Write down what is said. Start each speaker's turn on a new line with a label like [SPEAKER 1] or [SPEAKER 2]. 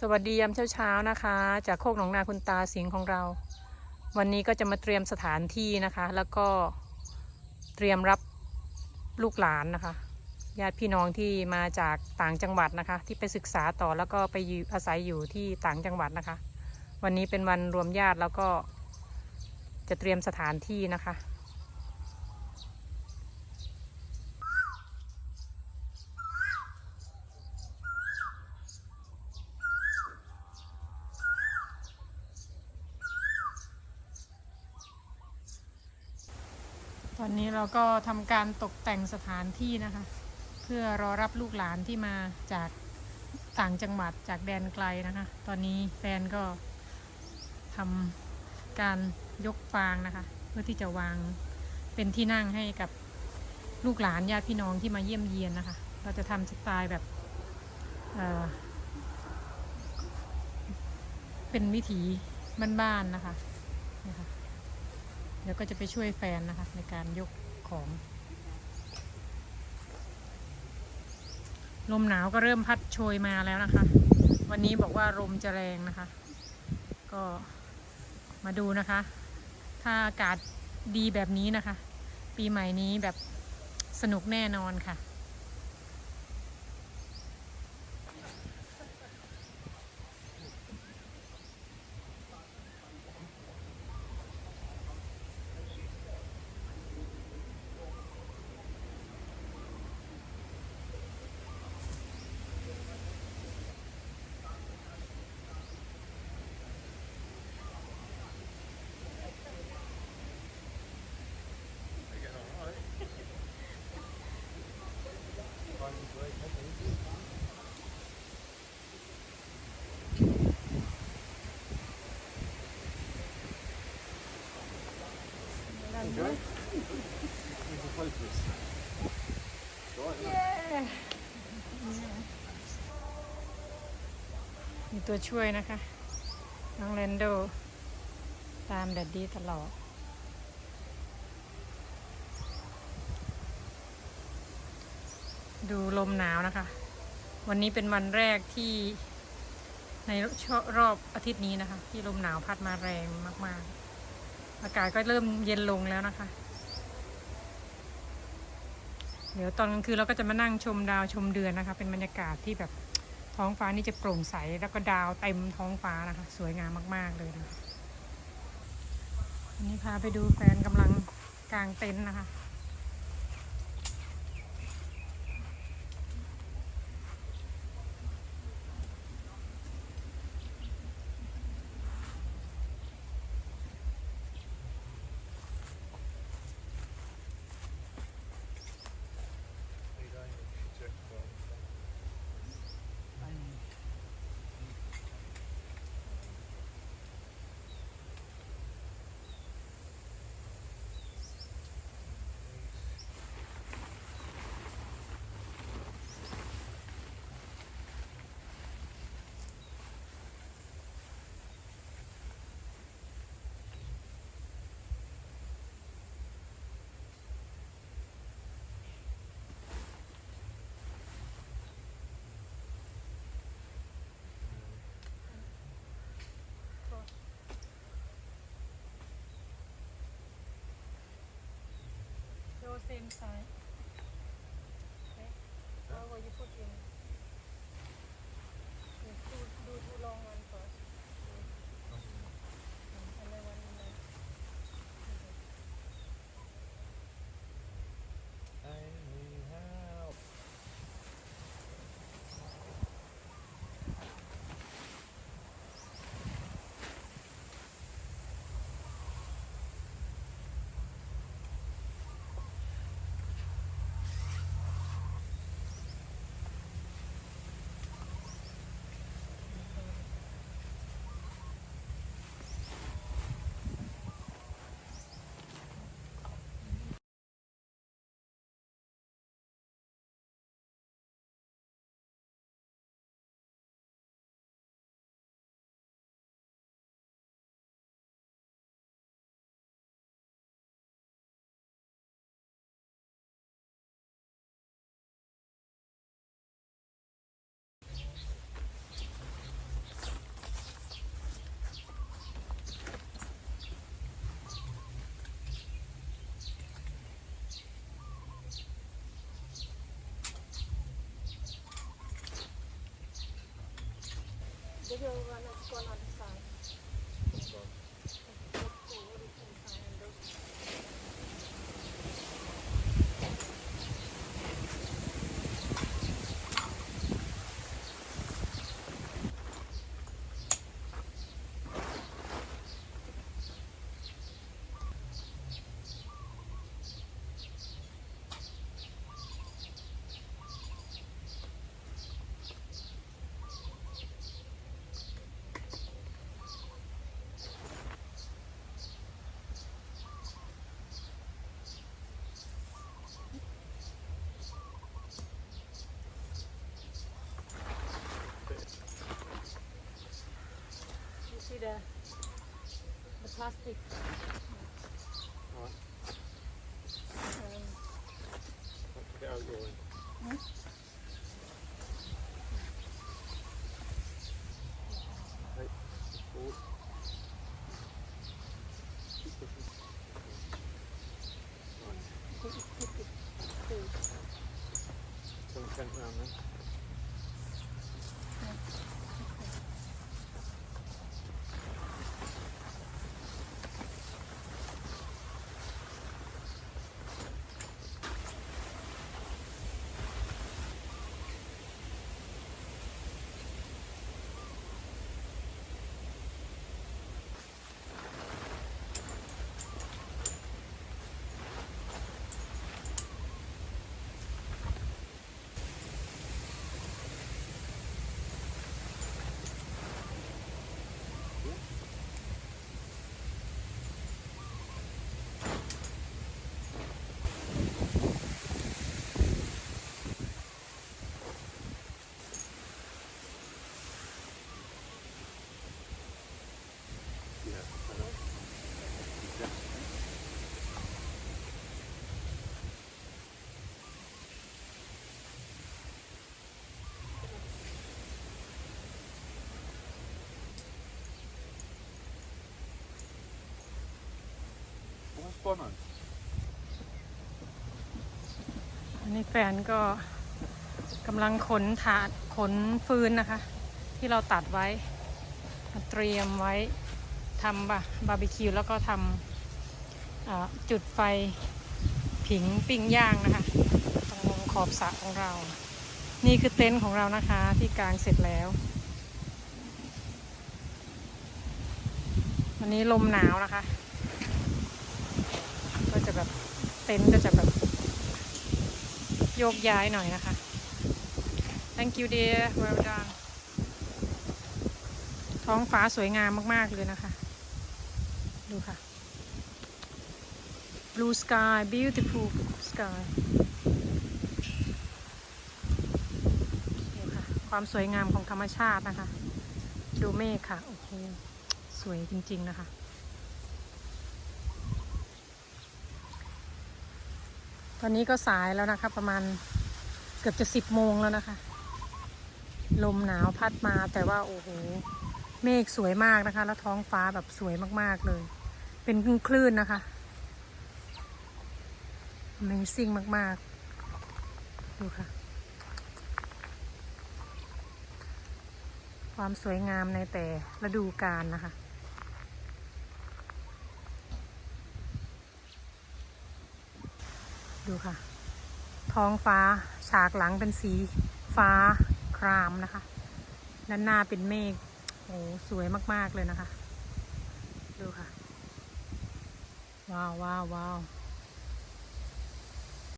[SPEAKER 1] สวัสดียามเช้าๆนะคะ จากโคกหนองนาคุณตาสิงของเรา วันนี้ก็จะมาเตรียมสถานที่นะคะ แล้วก็เตรียมรับลูกหลานนะคะญาติพี่น้องที่มาจากต่างจังหวัดนะคะ ที่ไปศึกษาต่อแล้วก็ไปอยู่อาศัยอยู่ที่ต่างจังหวัดนะคะ วันนี้เป็นวันรวมญาติแล้วก็จะเตรียมสถานที่นะคะ ตอนนี้เราก็ทำการตกแต่งสถานที่นะคะ เพื่อรอรับลูกหลานที่มาจากต่างจังหวัดจากแดนไกลนะคะ ตอนนี้แฟนก็ทำการยกฟางนะคะ เพื่อที่จะวางเป็นที่นั่งให้กับลูกหลานญาติพี่น้องที่มาเยี่ยมเยียนนะคะ เราจะทำสไตล์แบบเเป็นวิถีบ้านๆนะคะนะคะ ดี๋ยวก็จะไปช่วยแฟนนะคะ ในการยกของ ลมหนาวก็เริ่มพัดโชยมาแล้วนะคะ วันนี้บอกว่าลมจะแรงนะคะ ก็มาดูนะคะ ถ้าอากาศดีแบบนี้นะคะ ปีใหม่นี้แบบสนุกแน่นอนค่ะ มีตัวช่วยนะคะ น้องเรนโด ตามแดดดีตลอด ดูลมหนาวนะคะ วันนี้เป็นวันแรกที่ในรอบอาทิตย์นี้นะคะ ที่ลมหนาวพัดมาแรงมาก ๆ อากาศก็เริ่มเย็นลงแล้วนะคะ เดี๋ยวตอนกลางคืนเราก็จะมานั่งชมดาวชมเดือนนะคะ เป็นบรรยากาศที่แบบท้องฟ้านี่จะโปร่งใสแล้วก็ดาวเต็มท้องฟ้านะคะ สวยงามมาก ๆเลยนะคะวันนี้พาไปดูแฟนกำลังกางเต็นท์นะคะ same time. Jual 那
[SPEAKER 2] Plastic. All right.
[SPEAKER 1] Um, I'll it
[SPEAKER 2] out your way.
[SPEAKER 1] Hmm?
[SPEAKER 2] What's going on?
[SPEAKER 1] อันนี้แฟนก็กำลังขนถาดขนฟืนนะคะ ที่เราตัดไว้มาเตรียมไว้ทำบะบาร์บีคิวแล้วก็ทำจุดไฟผิงปิ้งย่างนะคะ ตรงขอบสระของเรา นี่คือเต็นท์ของเรานะคะที่กางเสร็จแล้ว วันนี้ลมหนาวนะคะ แบบเต็นท์ก็จะแบบโยกย้ายหน่อยนะคะ thank you dear well done ท้องฟ้าสวยงามมากๆเลยนะคะ ดูค่ะ blue sky beautiful sky ดูค่ะ ความสวยงามของธรรมชาตินะคะ ดูเมฆค่ะ โอ้โห สวยจริง ๆ นะคะ ตอนนี้ก็สายแล้วนะคะ ประมาณเกือบจะสิบโมงแล้วนะคะ ลมหนาวพัดมาแต่ว่าโอ้โหเมฆสวยมากนะคะ แล้วท้องฟ้าแบบสวยมากๆเลย เป็นคลื่นนะคะ Amazing มากๆ ดูค่ะ ความสวยงามในแต่ฤดูกาลนะคะ ดูค่ะ ท้องฟ้าฉากหลังเป็นสีฟ้าครามนะคะ ด้านหน้าเป็นเมฆโอ้สวยมาก ๆ เลยนะคะ ดูค่ะ ว้าวว้าวว้าว